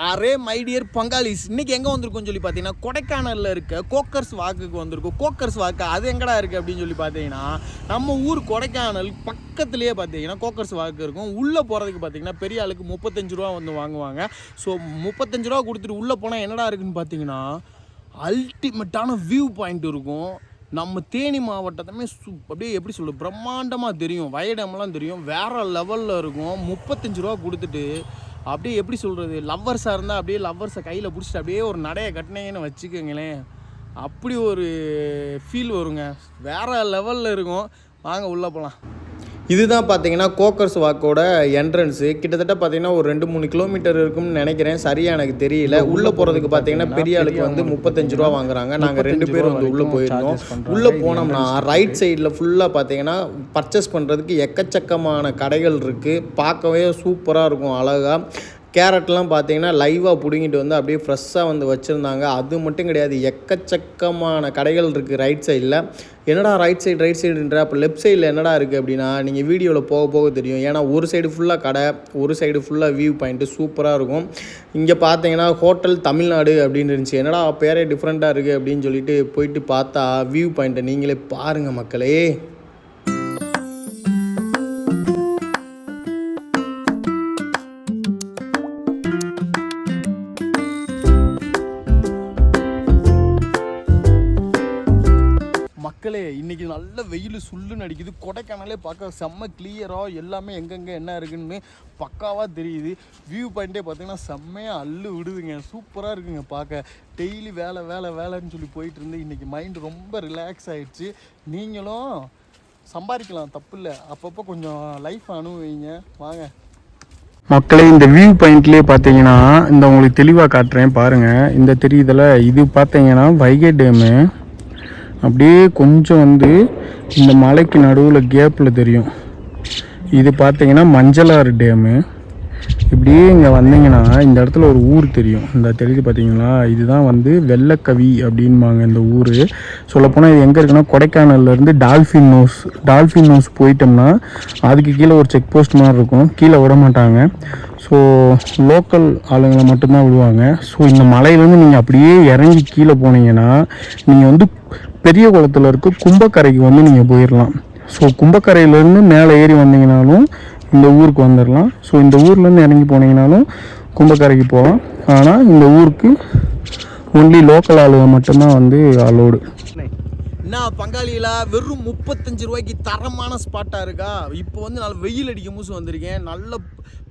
Array my dear பங்காளிஸ் இன்னைக்கு எங்கே வந்திருக்கும்னு சொல்லி பார்த்தீங்கன்னா கொடைக்கானலில் இருக்க கோக்கர்ஸ் வாக்குக்கு வந்திருக்கும். கோக்கர்ஸ் வாக்கு அது எங்கடா இருக்குது அப்படின்னு சொல்லி பார்த்தீங்கன்னா நம்ம ஊர் கொடைக்கானல் பக்கத்துலேயே பார்த்தீங்கன்னா கோக்கர்ஸ் வாக்கு இருக்கும். உள்ளே போகிறதுக்கு பார்த்தீங்கன்னா பெரிய ஆளுக்கு முப்பத்தஞ்சு ரூபா வந்து வாங்குவாங்க. ஸோ முப்பத்தஞ்சு ரூபா கொடுத்துட்டு உள்ளே போனால் என்னடா இருக்குன்னு பார்த்தீங்கன்னா அல்டிமேட்டான வியூ பாயிண்ட் இருக்கும். நம்ம தேனி மாவட்டத்தமே சு அப்படியே எப்படி சொல்லு பிரம்மாண்டமாக தெரியும். வயடம்லாம் தெரியும். வேறு லெவலில் இருக்கும். முப்பத்தஞ்சு ரூபா கொடுத்துட்டு அப்படியே எப்படி சொல்கிறது லவ்வர்ஸாக இருந்தால் அப்படியே லவ்வர்ஸை கையில் பிடிச்சிட்டு அப்படியே ஒரு நடையை கட்டினீங்கன்னு வச்சுக்கோங்களேன். அப்படி ஒரு ஃபீல் வருங்க. வேறு லெவலில் இருக்கும். வாங்க உள்ளே போகலாம் இதுதான் பார்த்தீங்கன்னா கோக்கர்ஸ் வாக்கோட என்ட்ரன்ஸு கிட்டத்தட்ட பார்த்தீங்கன்னா ஒரு ரெண்டு மூணு கிலோமீட்டர் இருக்கும்னு நினைக்கிறேன். சரியாக எனக்கு தெரியல. உள்ளே போகிறதுக்கு பார்த்தீங்கன்னா பெரிய ஆளுக்கு வந்து முப்பத்தஞ்சு ரூபா வாங்குறாங்க. நாங்கள் ரெண்டு பேரும் வந்து உள்ளே போயிருந்தோம். உள்ளே போனோம்னா ரைட் சைடில் ஃபுல்லாக பார்த்தீங்கன்னா பர்ச்சேஸ் பண்ணுறதுக்கு எக்கச்சக்கமான கடைகள் இருக்குது பார்க்கவே சூப்பராக இருக்கும் அழகாக கேரட்லாம் பார்த்தீங்கன்னா லைவாக பிடுங்கிட்டு வந்து அப்படியே ஃப்ரெஷ்ஷாக வந்து வச்சுருந்தாங்க. அது மட்டும் கிடையாது எக்கச்சக்கமான கடைகள் இருக்குது ரைட் சைடில் என்னடா ரைட் சைடு ரைட் சைடுன்ற அப்போ லெஃப்ட் சைடில் என்னடா இருக்குது அப்படின்னா நீங்கள் வீடியோவில் போக போக தெரியும். ஏன்னா ஒரு சைடு ஃபுல்லாக கடை ஒரு சைடு ஃபுல்லாக வியூ பாயிண்ட்டு சூப்பராக இருக்கும். இங்கே பார்த்தீங்கன்னா ஹோட்டல் தமிழ்நாடு அப்படின்னு இருந்துச்சு. என்னடா பேரே டிஃப்ரெண்ட்டாக இருக்குது அப்படின்னு சொல்லிட்டு போயிட்டு பார்த்தா வியூ பாயிண்ட்டை நீங்களே பாருங்கள் மக்களே. மக்களே இன்றைக்கி நல்ல வெயில் சுல்லுன்னு அடிக்குது. கொடைக்கானலே பார்க்க செம்ம கிளியராக எல்லாமே எங்கெங்கே என்ன இருக்குன்னு பக்காவாக தெரியுது. வியூ பாயிண்ட்டே பார்த்தீங்கன்னா செம்மையாக அள்ளு விடுதுங்க. சூப்பராக இருக்குங்க பார்க்க. டெய்லி வேலை வேலை வேலைன்னு சொல்லி போயிட்டு இருந்து இன்றைக்கி மைண்டு ரொம்ப ரிலாக்ஸ் ஆகிடுச்சு நீங்களும் சம்பாதிக்கலாம் தப்பு இல்லை. அப்பப்போ கொஞ்சம் லைஃப் அனுபவிங்க. வாங்க. மக்களே இந்த வியூ பாயிண்ட்லேயே பார்த்தீங்கன்னா இந்த உங்களுக்கு தெளிவாக காட்டுறேன் பாருங்கள் இந்த தெரியுதில் இது பார்த்தீங்கன்னா வைகை டேமு அப்படியே கொஞ்சம் வந்து இந்த மலைக்கு நடுவில் கேப்பில் தெரியும். இது பார்த்தீங்கன்னா மஞ்சளாறு டேமு இப்படியே இங்கே வந்தீங்கன்னா இந்த இடத்துல ஒரு ஊர் தெரியும். இந்த தெரியுது பார்த்தீங்களா இதுதான் வந்து வெள்ளக்கவி அப்படின்பாங்க இந்த ஊர். சொல்லப்போனால் இது எங்கே இருக்குன்னா கொடைக்கானல்லேருந்து டால்ஃபின் நோஸ் டால்ஃபின் நோஸ் போயிட்டோம்னா அதுக்கு கீழே ஒரு செக் போஸ்ட் மாதிரி இருக்கும். கீழே விட மாட்டாங்க. ஸோ லோக்கல் ஆளுங்களை மட்டும்தான் விடுவாங்க. ஸோ இந்த மலையிலேருந்து நீங்கள் அப்படியே இறங்கி கீழே போனீங்கன்னா நீங்கள் வந்து பெரிய குளத்தில் இருக்க கும்பக்கரைக்கு வந்து நீங்கள் போயிடலாம் ஸோ கும்பக்கரையிலேருந்து மேலே ஏறி வந்தீங்கனாலும் இந்த ஊருக்கு வந்துடலாம் ஸோ இந்த ஊர்லேருந்து இறங்கி போனீங்கனாலும் கும்பக்கரைக்கு போகலாம். ஆனால் இந்த ஊருக்கு ஒன்லி லோக்கல் ஆளுக மட்டும்தான் வந்து அலோடு என்ன பங்காளியில் வெறும் முப்பத்தஞ்சு ரூபாய்க்கு தரமான ஸ்பாட்டாக இருக்கா? இப்போ வந்து நல்ல வெயில் அடிக்கும் மூசு வந்திருக்கேன். நல்ல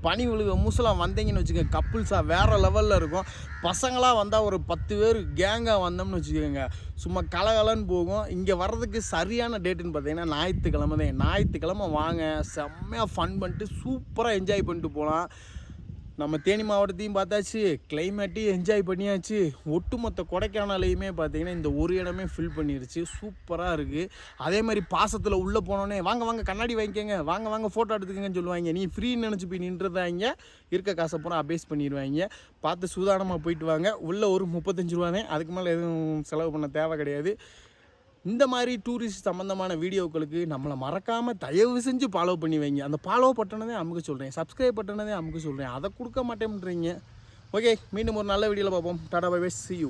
பனி விழுக மூசெலாம் வந்தீங்கன்னு வச்சுக்கோங்க கப்புள்ஸாக வேறு லெவலில் இருக்கும். பசங்களாக வந்தால் ஒரு பத்து பேர் கேங்காக வந்தோம்னு வச்சுக்கோங்க சும்மா கலகலன்னு போகும். இங்கே வர்றதுக்கு சரியான டேட்டுன்னு பார்த்தீங்கன்னா ஞாயிற்றுக்கிழமை தான். ஞாயிற்றுக்கிழமை வாங்க செம்மையாக ஃபன் பண்ணிட்டு சூப்பராக என்ஜாய் பண்ணிட்டு போகலாம் நம்ம தேனி மாவட்டத்தையும் பார்த்தாச்சு கிளைமேட்டையும் என்ஜாய் பண்ணியாச்சு. ஒட்டுமொத்த கொடைக்கானலையுமே பார்த்தீங்கன்னா இந்த ஒரு இடமே ஃபில் பண்ணிருச்சு. சூப்பராக இருக்குது அதே மாதிரி பாசத்தில் உள்ளே போனோன்னே வாங்க வாங்க கண்ணாடி வாங்கிக்கோங்க. வாங்க வாங்க ஃபோட்டோ எடுத்துக்கங்கன்னு சொல்லுவாங்க. நீ ஃப்ரீன்னு நினச்சி போய் நின்றுதாங்க இருக்க காசை பூரா அபேஸ் பண்ணிடுவாங்க பார்த்து சூதானமாக போயிட்டு வாங்க. உள்ளே ஒரு முப்பத்தஞ்சு ரூபா தான் அதுக்கு மேலே எதுவும் செலவு பண்ண தேவை கிடையாது. இந்த மாதிரி டூரிஸ்ட் சம்மந்தமான வீடியோக்களுக்கு நம்மளை மறக்காமல் தயவு செஞ்சு ஃபாலோ பண்ணி வைங்க. அந்த ஃபாலோ பட்டனதே அமுக்கு சொல்கிறேன் சப்ஸ்கிரைப் பட்டனதே அமுக்கு சொல்கிறேன் அதை கொடுக்க மாட்டேன்றீங்க ஓகே மீண்டும் ஒரு நல்ல வீடியோவில் பார்ப்போம். Tata bye bye see you